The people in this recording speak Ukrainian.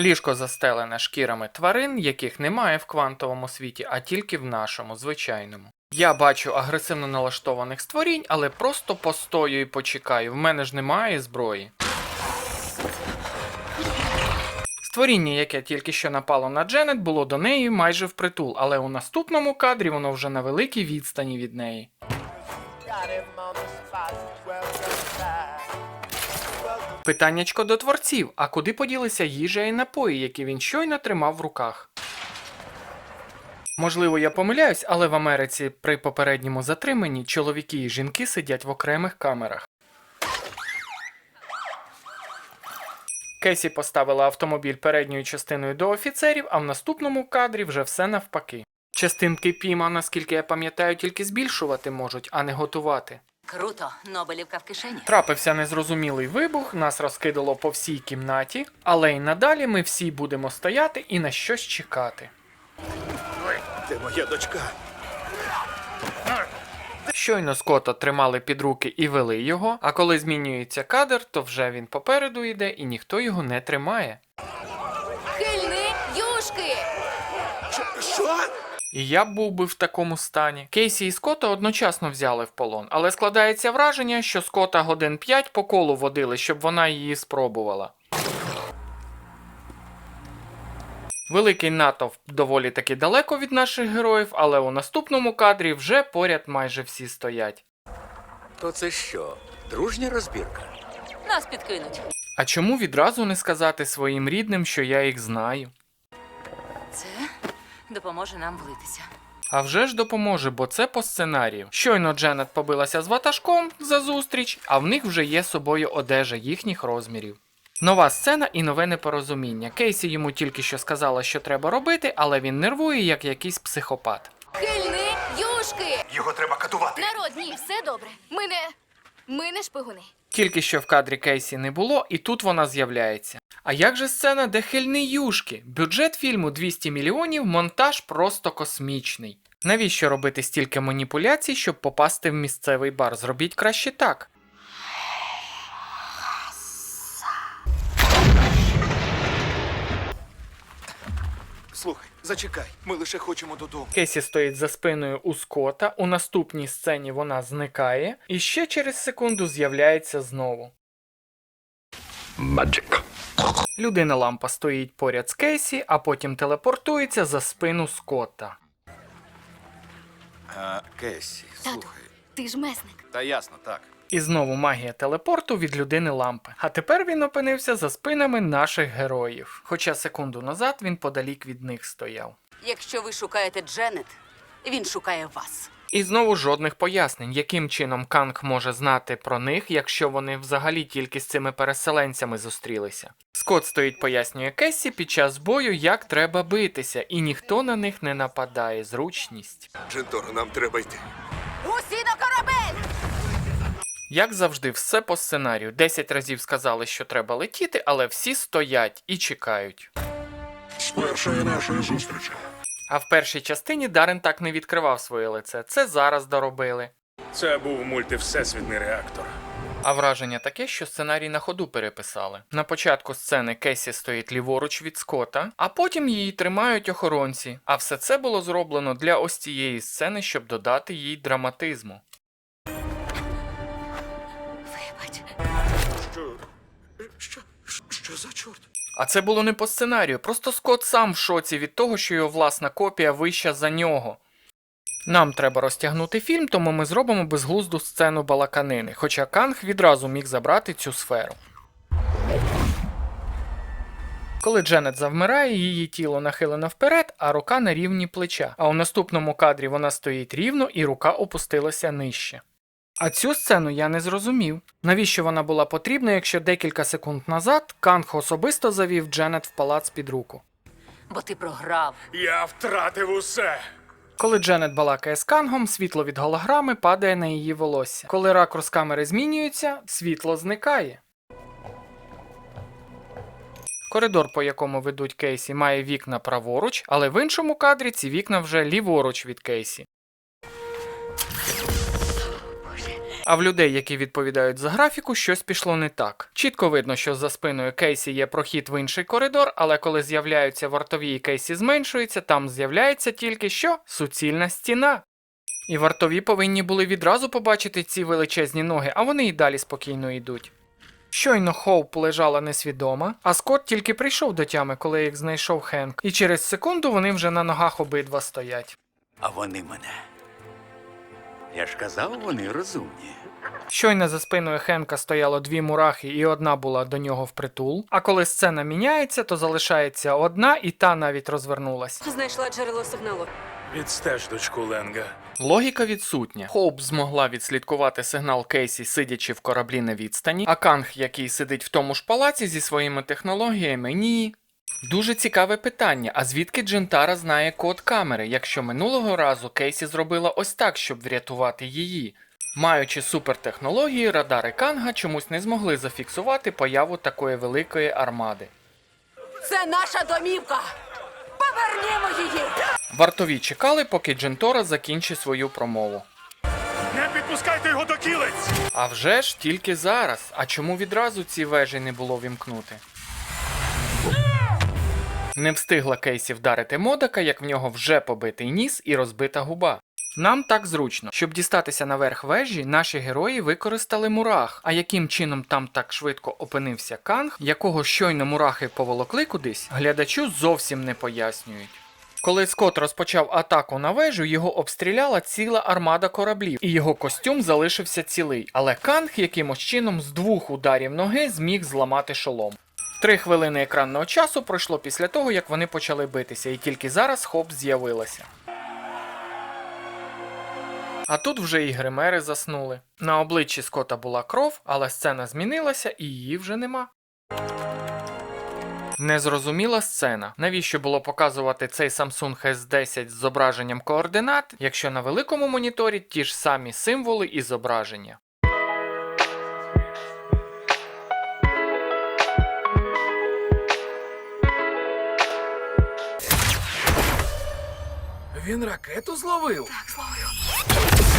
Ліжко застелене шкірами тварин, яких немає в квантовому світі, а тільки в нашому, звичайному. Я бачу агресивно налаштованих створінь, але просто постою і почекаю. В мене ж немає зброї. Створіння, яке тільки що напало на Дженет, було до неї майже впритул, але у наступному кадрі воно вже на великій відстані від неї. Питаннячко до творців: а куди поділися їжа і напої, які він щойно тримав в руках? Можливо, я помиляюсь, але в Америці при попередньому затриманні чоловіки і жінки сидять в окремих камерах. Кесі поставила автомобіль передньою частиною до офіцерів, а в наступному кадрі вже все навпаки. Частинки піма, наскільки я пам'ятаю, тільки збільшувати можуть, а не готувати. Круто, Нобелівка в кишені. Трапився незрозумілий вибух, нас розкидало по всій кімнаті, але й надалі ми всі будемо стояти і на щось чекати. Де моя дочка? Щойно Скотта тримали під руки і вели його, а коли змінюється кадр, то вже він попереду йде і ніхто його не тримає. Хильни юшки! Що? І я був би в такому стані. Кейсі і Скотта одночасно взяли в полон, але складається враження, що Скотта годин 5 по колу водили, щоб вона її спробувала. Великий натовп доволі таки далеко від наших героїв, але у наступному кадрі вже поряд майже всі стоять. То це що? Дружня розбірка? Нас підкинуть. А чому відразу не сказати своїм рідним, що я їх знаю? Це допоможе нам влитися. А вже ж допоможе, бо це по сценарію. Щойно Дженет побилася з ватажком за зустріч, а в них вже є з собою одежа їхніх розмірів. Нова сцена і нове непорозуміння. Кейсі йому тільки що сказала, що треба робити, але він нервує, як якийсь психопат. Хильни юшки! Його треба катувати. Народ, ні, все добре. Ми не. Ми не шпигуни. Тільки що в кадрі Кейсі не було, і тут вона з'являється. А як же сцена, де хильні юшки? Бюджет фільму 200 мільйонів, монтаж просто космічний. Навіщо робити стільки маніпуляцій, щоб попасти в місцевий бар? Зробіть краще так. Слухай, зачекай, ми лише хочемо додому. Кесі стоїть за спиною у Скота, у наступній сцені вона зникає, і ще через секунду з'являється знову. Magic. Людина лампа стоїть поряд з Кейсі, а потім телепортується за спину Скотта. А, Кесі, Тату, слухай. ти ж месник. Та ясно, так. І знову магія телепорту від людини лампи. А тепер він опинився за спинами наших героїв. Хоча секунду назад він подалік від них стояв. Якщо ви шукаєте Дженет, він шукає вас. І знову жодних пояснень, яким чином Канг може знати про них, якщо вони взагалі тільки з цими переселенцями зустрілися. Скот стоїть пояснює Кесі під час бою, як треба битися, і ніхто на них не нападає. Зручність. Дженторо, нам треба йти. Усі на корабель! Як завжди, все по сценарію. Десять разів сказали, що треба летіти, але всі стоять і чекають. З першої нашої зустрічі. А в першій частині Дарен так не відкривав своє лице. Це зараз доробили. Це був мультивсесвітний реактор. А враження таке, що сценарій на ходу переписали. На початку сцени Кесі стоїть ліворуч від Скота, а потім її тримають охоронці. А все це було зроблено для ось цієї сцени, щоб додати їй драматизму. Що за чорт? А це було не по сценарію, просто Скотт сам в шоці від того, що його власна копія вища за нього. Нам треба розтягнути фільм, тому ми зробимо безглузду сцену балаканини, хоча Канг відразу міг забрати цю сферу. Коли Дженет завмирає, її тіло нахилено вперед, а рука на рівні плеча. А у наступному кадрі вона стоїть рівно і рука опустилася нижче. А цю сцену я не зрозумів. Навіщо вона була потрібна, якщо декілька секунд назад Канг особисто завів Дженет в палац під руку. Бо ти програв. Я втратив усе. Коли Дженет балакає з Кангом, світло від голограми падає на її волосся. Коли ракурс камери змінюється, світло зникає. Коридор, по якому ведуть Кейсі, має вікна праворуч, але в іншому кадрі ці вікна вже ліворуч від Кейсі. А в людей, які відповідають за графіку, щось пішло не так. Чітко видно, що за спиною Кейсі є прохід в інший коридор, але коли з'являються вартові і Кейсі зменшується, там з'являється тільки що суцільна стіна. І вартові повинні були відразу побачити ці величезні ноги, а вони і далі спокійно йдуть. Щойно Хоуп лежала несвідома, а Скотт тільки прийшов до тями, коли їх знайшов Хенк, і через секунду вони вже на ногах обидва стоять. А вони мене. Я ж казав, вони розумні. Щойно за спиною Хенка стояло дві мурахи, і одна була до нього впритул. А коли сцена міняється, то залишається одна, і та навіть розвернулась. Знайшла джерело сигналу. Відстеж дочку Ленга. Логіка відсутня. Хоуп змогла відслідкувати сигнал Кейсі, сидячи в кораблі на відстані, а Канг, який сидить в тому ж палаці зі своїми технологіями, ні. Дуже цікаве питання: а звідки Джентара знає код камери, якщо минулого разу Кейсі зробила ось так, щоб врятувати її? Маючи супертехнології, радари Канга чомусь не змогли зафіксувати появу такої великої армади. Це наша домівка! Повернімо її! Вартові чекали, поки Джентора закінчить свою промову. Не підпускайте його до кілець! А вже ж тільки зараз. А чому відразу ці вежі не було вімкнути? Не встигла Кейсі вдарити Модака, як в нього вже побитий ніс і розбита губа. Нам так зручно. Щоб дістатися наверх вежі, наші герої використали мурах. А яким чином там так швидко опинився Канг, якого щойно мурахи поволокли кудись, глядачу зовсім не пояснюють. Коли Скотт розпочав атаку на вежу, його обстріляла ціла армада кораблів, і його костюм залишився цілий. Але Канг якимось чином з двох ударів ноги зміг зламати шолом. Три хвилини екранного часу пройшло після того, як вони почали битися, і тільки зараз хоп з'явилася. А тут вже і гримери заснули. На обличчі Скота була кров, але сцена змінилася і її вже нема. Незрозуміла сцена. Навіщо було показувати цей Samsung S10 з зображенням координат, якщо на великому моніторі ті ж самі символи і зображення. Він ракету зловив? Так, зловив. Let's go.